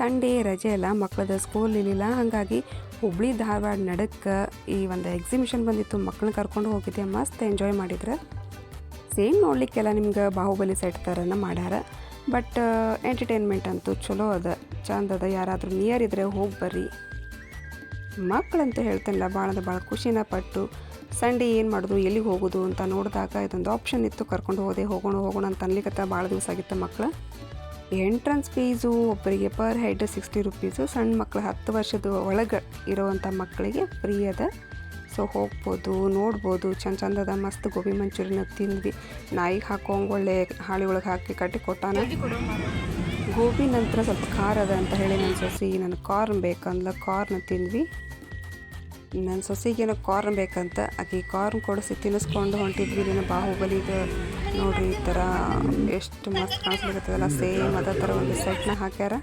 Sunday ರಜೆ ಅಲ್ಲ ಮಕ್ಕಳದ school ಇರಲಿಲ್ಲ ಹಾಗಾಗಿ ಹುಬ್ಳಿ, ಧಾರವಾಡ ನಡಕ್ಕೆ ಈ ಒಂದು ಎಕ್ಸಿಬಿಷನ್ ಬಂದಿತ್ತು. ಮಕ್ಕಳನ್ನ ಕರ್ಕೊಂಡು ಹೋಗಿದ್ದೆ. ಮಸ್ತ್ ಎಂಜಾಯ್ ಮಾಡಿದ್ರೆ. ಸೇಮ್ ನೋಡ್ಲಿಕ್ಕೆಲ್ಲ ನಿಮ್ಗೆ ಬಾಹುಬಲಿ ಸೆಟ್ ಥರನ ಮಾಡ್ಯಾರ. ಬಟ್ ಎಂಟರ್ಟೈನ್ಮೆಂಟ್ ಅಂತೂ ಚಲೋ ಅದ. ಚಂದ ಅದ. ಯಾರಾದರೂ ನಿಯರ್ ಇದ್ರೆ ಹೋಗಿ ಬರ್ರಿ. ಮಕ್ಕಳಂತೂ ಹೇಳ್ತೇನೆಲ್ಲ ಭಾಳ ಅಂದ್ರೆ ಭಾಳ ಖುಷಿನ ಪಟ್ಟು ಸಂಡೇ ಏನು ಮಾಡೋದು, ಎಲ್ಲಿಗೆ ಹೋಗೋದು ಅಂತ ನೋಡಿದಾಗ ಇದೊಂದು ಆಪ್ಷನ್ ಇತ್ತು. ಕರ್ಕೊಂಡು ಹೋದೆ, ಹೋಗೋಣ ಹೋಗೋಣ ಅಂತ ಅನ್ಲಿಕ್ಕತ್ತ ಭಾಳ ದಿವಸ ಆಗಿತ್ತು ಮಕ್ಕಳು. ಎಂಟ್ರೆನ್ಸ್ ಫೀಸು ಒಬ್ಬರಿಗೆ ಪರ್ ಹೆಡ್ ಸಿಕ್ಸ್ಟಿ ರುಪೀಸು, ಸಣ್ಣ ಮಕ್ಕಳು ಹತ್ತು ವರ್ಷದ ಒಳಗೆ ಇರೋವಂಥ ಮಕ್ಕಳಿಗೆ ಫ್ರೀ ಅದ. ಸೊ ಹೋಗ್ಬೋದು, ನೋಡ್ಬೋದು, ಚಂದ ಚಂದದ ಮಸ್ತ್ ಗೋಬಿ ಮಂಚೂರಿನ ತಿಂದ್ವಿ. ನಾಯಿಗೆ ಹಾಕೋಂಗೆ ಒಳ್ಳೆ ಹಾಳಿ ಒಳಗೆ ಹಾಕಿ ಕಟ್ಟಿ ಕೊಟ್ಟಾನ. ಗೋಬಿ ನಂತರ ಸ್ವಲ್ಪ ಖಾರ ಅದ ಅಂತ ಹೇಳಿ ನನ್ನ ಸೊಸಿ ನನಗೆ ಕಾರ್ನ್ ಬೇಕಂದ್ಲ, ಕಾರ್ನ್ ತಿಂದ್ವಿ. ನನ್ನ ಸೊಸೆಗೇನೋ ಕಾರ್ನ್ ಬೇಕಂತ, ಆಕೆ ಕಾರ್ನ್ ಕೊಡಿಸಿ ತಿನ್ನಿಸ್ಕೊಂಡು ಹೊಂಟಿದ್ವಿ. ಇಲ್ಲಿನ ಬಾಹುಬಲಿಗೆ ನೋಡ್ರಿ, ಈ ಥರ ಎಷ್ಟು ಮಸ್ತ್ ಕಾಣಿಸ್ಲಿಕ್ಕತ್ತದಲ್ಲ ಸೇಮ್ ಅದೇ ಥರ ಒಂದು ಸೆಟ್ನ ಹಾಕ್ಯಾರ.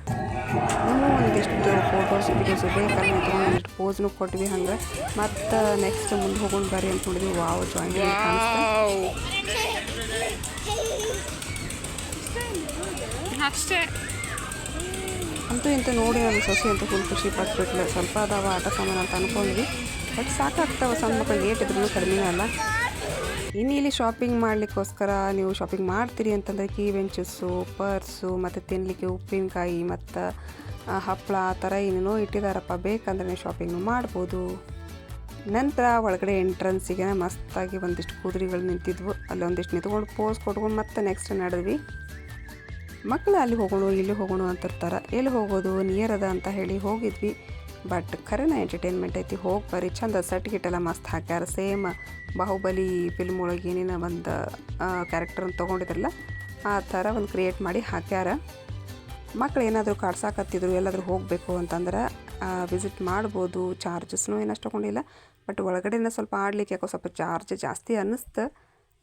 ಇನ್ನೂ ಒಂದಿಷ್ಟು ಫೋಟೋಸ್ ವೀಡಿಯೋಸ್ ಬೇಕಲ್ಲ ಒಂದಿಷ್ಟು ಪೋಸ್ನು ಕೊಟ್ವಿ ಹಂಗೆ. ಮತ್ತು ನೆಕ್ಸ್ಟ್ ಮುಂದೆ ಹೋಗೋಣ ಬರ್ರಿ ಅಂತ ನೋಡಿದ್ವಿ. ವಾವ್ ಜಾಯಿಂಟ್ ಕಾಣಿಸ್ತಾ. ಅಷ್ಟೇ. ಅಂತೂ ಇಂಥ ನೋಡಿ ನನ್ನ ಸೊಸೆ ಅಂತ ಫುಲ್ ಖುಷಿ ಪಟ್ಬಿಟ್ಲೆ. ಸ್ವಲ್ಪ ಅದಾವ, ಆಟ ಸಾಮಾನು ಅಂತ ಅನ್ಕೊಂಡ್ವಿ. ಬಟ್ ಸಾಕಾಗ್ತಾವೆ ಸಣ್ಣ ಏಟ್ ಇದ್ರೂ ಕಡಿಮೆ ಅಲ್ಲ. ಇನ್ನು ಇಲ್ಲಿ ಶಾಪಿಂಗ್ ಮಾಡಲಿಕ್ಕೋಸ್ಕರ ನೀವು ಶಾಪಿಂಗ್ ಮಾಡ್ತೀರಿ ಅಂತಂದರೆ ಕೀ ಬೆಂಚಸ್ಸು ಪರ್ಸು, ಮತ್ತು ತಿನ್ನಲಿಕ್ಕೆ ಉಪ್ಪಿನಕಾಯಿ, ಮತ್ತು ಹಪ್ಪಳ ಆ ಥರ ಏನೇನೋ ಇಟ್ಟಿದಾರಪ್ಪ. ಬೇಕಂದ್ರೆ ನೀವು ಶಾಪಿಂಗ್ ಮಾಡ್ಬೋದು. ನಂತರ ಒಳಗಡೆ ಎಂಟ್ರೆನ್ಸಿಗೆ ಮಸ್ತಾಗಿ ಒಂದಿಷ್ಟು ಕುದುರೆಗಳು ನಿಂತಿದ್ವು. ಅಲ್ಲೊಂದಿಷ್ಟು ನಿಂತ್ಕೊಂಡು ಪೋಸ್ ಕೊಟ್ಕೊಂಡು ಮತ್ತೆ ನೆಕ್ಸ್ಟ್ ನಡೆದ್ವಿ. ಮಕ್ಕಳು ಅಲ್ಲಿ ಹೋಗೋಣ, ಇಲ್ಲಿ ಹೋಗೋಣ ಅಂತಿರ್ತಾರೆ. ಎಲ್ಲಿ ಹೋಗೋದು ನಿಯರ್ ಅದ ಅಂತ ಹೇಳಿ ಹೋಗಿದ್ವಿ. ಬಟ್ ಖರೇನ ಎಂಟರ್ಟೈನ್ಮೆಂಟ್ ಐತಿ, ಹೋಗಿ ಬರೀ ಚಂದ ಸೆಟ್ ಗಿಟ್ಟೆಲ್ಲ ಮಸ್ತ್ ಹಾಕ್ಯಾರ. ಸೇಮ್ ಬಾಹುಬಲಿ ಫಿಲ್ಮ್ ಒಳಗೆ ಏನೇನು ಒಂದು ಕ್ಯಾರೆಕ್ಟರ್ನ ತೊಗೊಂಡಿದ್ರಲ್ಲ, ಆ ಥರ ಒಂದು ಕ್ರಿಯೇಟ್ ಮಾಡಿ ಹಾಕ್ಯಾರ. ಮಕ್ಳು ಏನಾದರೂ ಕಾಡ್ಸಾಕತ್ತಿದ್ರು, ಎಲ್ಲಾದರೂ ಹೋಗಬೇಕು ಅಂತಂದ್ರೆ ವಿಸಿಟ್ ಮಾಡ್ಬೋದು. ಚಾರ್ಜಸ್ನು ಏನಷ್ಟು ತೊಗೊಂಡಿಲ್ಲ. ಬಟ್ ಒಳಗಡೆನ ಸ್ವಲ್ಪ ಆಡ್ಲಿಕ್ಕೆ ಯಾಕೋ ಸ್ವಲ್ಪ ಚಾರ್ಜ್ ಜಾಸ್ತಿ ಅನ್ನಿಸ್ತು.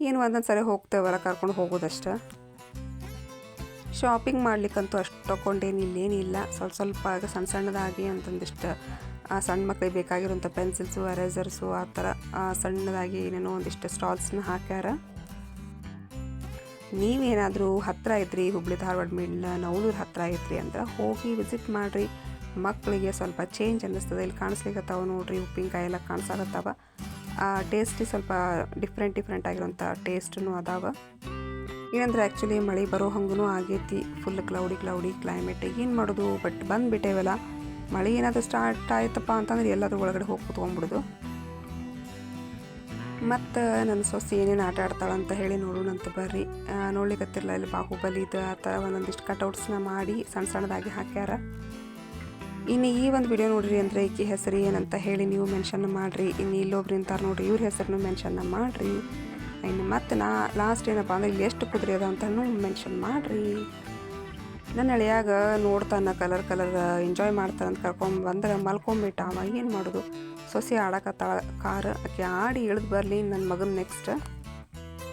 ಏನು ಒಂದೊಂದು ಸರಿ ಹೋಗ್ತೇವಲ್ಲ, ಕರ್ಕೊಂಡು ಹೋಗೋದಷ್ಟೇ. ಶಾಪಿಂಗ್ ಮಾಡ್ಲಿಕ್ಕಂತೂ ಅಷ್ಟು ತೊಗೊಂಡೇನು ಇಲ್ಲೇನಿಲ್ಲ. ಸ್ವಲ್ಪ ಸ್ವಲ್ಪ ಸಣ್ಣ ಸಣ್ಣದಾಗಿ ಅಂತಂದಿಷ್ಟು ಸಣ್ಣ ಮಕ್ಕಳಿಗೆ ಬೇಕಾಗಿರುವಂಥ ಪೆನ್ಸಿಲ್ಸು ಎರೇಸರ್ಸು ಆ ಥರ ಸಣ್ಣದಾಗಿ ಏನೇನೋ ಒಂದಿಷ್ಟು ಸ್ಟಾಲ್ಸ್ನ ಹಾಕ್ಯಾರ. ನೀವೇನಾದರೂ ಹತ್ತಿರ ಇದ್ರಿ, ಹುಬ್ಳಿ ಧಾರವಾಡ ಮಿಡ್ಲ ನವಲೂರು ಹತ್ತಿರ ಇದ್ರಿ ಅಂದ್ರೆ ಹೋಗಿ ವಿಸಿಟ್ ಮಾಡಿರಿ. ಮಕ್ಕಳಿಗೆ ಸ್ವಲ್ಪ ಚೇಂಜ್ ಅನ್ನಿಸ್ತದೆ. ಇಲ್ಲಿ ಕಾಣಿಸ್ಲಿಕ್ಕತ್ತಾವ ನೋಡ್ರಿ, ಉಪ್ಪಿನಕಾಯಿ ಎಲ್ಲ ಆ ಟೇಸ್ಟ್ ಸ್ವಲ್ಪ ಡಿಫ್ರೆಂಟ್ ಡಿಫ್ರೆಂಟ್ ಆಗಿರೋಂಥ ಟೇಸ್ಟೂ ಅದಾವ. ಏನಂದ್ರೆ ಆ್ಯಕ್ಚುಲಿ ಮಳೆ ಬರೋ ಹಂಗೂ ಆಗೈತಿ. ಫುಲ್ ಕ್ಲೌಡಿ ಕ್ಲೌಡಿ ಕ್ಲೈಮೇಟ್ ಏನು ಮಾಡೋದು? ಬಟ್ ಬಂದುಬಿಟ್ಟೇವಲ್ಲ ಮಳೆ ಏನಾದರೂ ಸ್ಟಾರ್ಟ್ ಆಯ್ತಪ್ಪ ಅಂತಂದ್ರೆ ಎಲ್ಲರೂ ಒಳಗಡೆ ಹೋಗಿ ಕುತ್ಕೊಂಡ್ಬಿಡೋದು. ಮತ್ತು ನನ್ನ ಸೊಸೆ ಏನೇನು ಆಟ ಆಡ್ತಾಳೆ ಅಂತ ಹೇಳಿ ನೋಡೋಣಂತ ಬರ್ರಿ. ನೋಡ್ಲಿಕ್ಕತ್ತಿರಲ್ಲ ಇಲ್ಲಿ ಬಾಹುಬಲಿದು ಆ ಥರ ಒಂದೊಂದಿಷ್ಟು ಕಟೌಟ್ಸ್ನ ಮಾಡಿ ಸಣ್ಣ ಸಣ್ಣದಾಗಿ ಹಾಕ್ಯಾರ. ಇನ್ನು ಈ ಒಂದು ವಿಡಿಯೋ ನೋಡ್ರಿ ಅಂದರೆ ಈಕಿ ಹೆಸರು ಏನಂತ ಹೇಳಿ ನೀವು ಮೆನ್ಷನ್ ಮಾಡಿರಿ. ಇನ್ನು ಇಲ್ಲೊಬ್ರು ಅಂತಾರೆ ನೋಡಿರಿ, ಇವ್ರ ಹೆಸರನ್ನು ಮೆನ್ಷನ್ನ ಮಾಡಿರಿ. ಇನ್ನು ಮತ್ತೆ ನಾ ಲಾಸ್ಟ್ ಏನಪ್ಪ ಅಂದ್ರೆ ಇಲ್ಲಿ ಎಷ್ಟು ಕುದುರೆ ಅದ ಅಂತಲೂ ಮೆನ್ಷನ್ ಮಾಡಿರಿ. ನನ್ನ ಹಳೆಯಾಗ ನೋಡ್ತಾನ ಕಲರ್ ಕಲರ್ ಎಂಜಾಯ್ ಮಾಡ್ತಾನೆ ಅಂತ ಕರ್ಕೊಂಬಂದ್ರೆ ಮಲ್ಕೊಂಬಿಟ್ಟ ಅವ, ಏನು ಮಾಡೋದು? ಸೊಸೆ ಆಡಕತ್ತಾಳ ಕಾರ್ ಆಕೆ ಆಡಿ ಇಳಿದು ಬರಲಿ ನನ್ನ ಮಗನ ನೆಕ್ಸ್ಟ್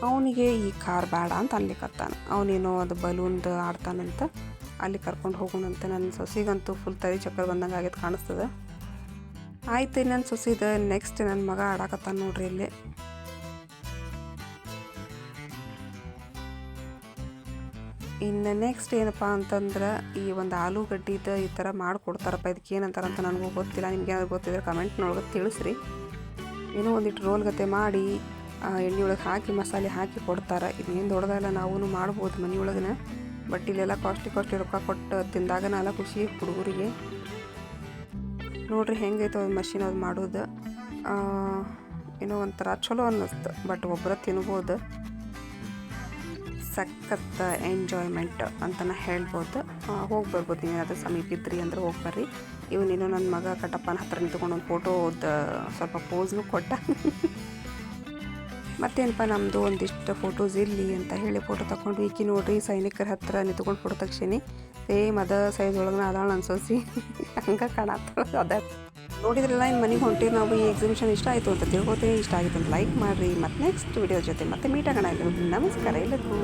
ಅವನಿಗೆ ಈ ಕಾರ್ ಬೇಡ ಅಂತ ಅನ್ಲಿಕ್ಕತ್ತಾನ ಅವನೇನೋ ಅದು ಬಲೂನ್ದು ಆಡ್ತಾನಂತ ಅಲ್ಲಿ ಕರ್ಕೊಂಡು ಹೋಗೋಣಂತ ನನ್ನ ಸೊಸೆಗಂತೂ ಫುಲ್ ತಲೆ ಚಕ್ಕರ್ ಬಂದಂಗೆ ಆಗೈತೆ ಕಾಣಿಸ್ತದೆ. ಆಯ್ತು ನನ್ನ ಸೊಸಿದ ನೆಕ್ಸ್ಟ್ ನನ್ನ ಮಗ ಆಡಾಕತ್ತಾನ ನೋಡ್ರಿ ಇಲ್ಲಿ. ಇನ್ನು ನೆಕ್ಸ್ಟ್ ಏನಪ್ಪ ಅಂತಂದ್ರೆ ಈ ಒಂದು ಆಲೂಗಡ್ಡಿದ ಈ ಥರ ಮಾಡಿಕೊಡ್ತಾರಪ್ಪ, ಇದಕ್ಕೆ ಏನಂತಾರಂತ ನನಗೂ ಗೊತ್ತಿಲ್ಲ, ನಿಮ್ಗೆ ಏನಾದ್ರು ಗೊತ್ತಿದ್ರೆ ಕಮೆಂಟ್ನೊಳಗೆ ತಿಳಿಸ್ರಿ. ಏನೋ ಒಂದಿಟ್ಟು ರೋಲ್ ಗತೆ ಮಾಡಿ ಎಣ್ಣೆ ಒಳಗೆ ಹಾಕಿ, ಮಸಾಲೆ ಹಾಕಿ ಕೊಡ್ತಾರೆ. ಇನ್ನೇನು ದೊಡ್ಡದಲ್ಲ ನಾವೂ ಮಾಡ್ಬೋದು ಮನೆಯೊಳಗನ. ಬಟ್ ಇಲ್ಲೆಲ್ಲ ಕಾಸ್ಟ್ಲಿ ಕಾಸ್ಟ್ಲಿ ರೊಕ್ಕ ಕೊಟ್ಟು ತಿಂದಾಗನೆಲ್ಲ ಖುಷಿ ಹುಡುಗರಿಗೆ. ನೋಡ್ರಿ ಹೆಂಗೈತೆ ಅದು ಮಷಿನ್ ಅದು ಮಾಡೋದು. ಏನೋ ಒಂಥರ ಚಲೋ ಅನ್ನಿಸ್ತು. ಬಟ್ ಒಬ್ಬರ ತಿನ್ಬೋದು. ಸಖತ್ ಎಂಜಾಯ್ಮೆಂಟ್ ಅಂತಲೇ ಹೇಳ್ಬೋದು. ಹೋಗಿ ಬರ್ಬೋದು ನೀವೇನಾದ್ರೂ ಸಮೀಪ ಇದ್ರಿ ಅಂದ್ರೆ ಹೋಗಿ ಬರ್ರಿ ಇವನೇನೋ ನನ್ನ ಮಗ ಕಟ್ಟಪ್ಪನ ಹತ್ರ ನಿಂತ್ಕೊಂಡು ಒಂದು ಫೋಟೋದ ಸ್ವಲ್ಪ ಪೋಸ್ನು ಕೊಟ್ಟ. ಮತ್ತೇನಪ್ಪ ನಮ್ಮದು ಒಂದಿಷ್ಟು ಫೋಟೋಸ್ ಇರಲಿ ಅಂತ ಹೇಳಿ ಫೋಟೋ ತಗೊಂಡು, ಈಕಿ ನೋಡ್ರಿ ಸೈನಿಕರ ಹತ್ರ ನಿಂತ್ಕೊಂಡು ಫೋಟೋ ತಗ್ಸೀನಿ ಸೇಮ್ ಅದ ಸೈಜ್ ಒಳಗೆ ಅದಾಳ ಅನ್ಸೋಸಿ. ಹಂಗೆ ಕಾಣತ್ತ ಅದ. ನೋಡಿದ್ರಲ್ಲ ಇನ್ನು ಮನೆಗೆ ಹೊಂಟಿವಿ ನಾವು, ಈ ಎಕ್ಸಿಬಿಷನ್ ಇಷ್ಟ ಆಯಿತು ಅಂತ ತಿಳ್ಕೊತೀನಿ ಇಷ್ಟ ಆಗಿತ್ತು ಅಂತ ಲೈಕ್ ಮಾಡಿರಿ. ಮತ್ತು ನೆಕ್ಸ್ಟ್ ವಿಡಿಯೋ ಜೊತೆ ಮತ್ತೆ ಮೀಟ್ ಆಗೋಣ ನಮಸ್ಕಾರ ಎಲ್ಲರಿಗೂ.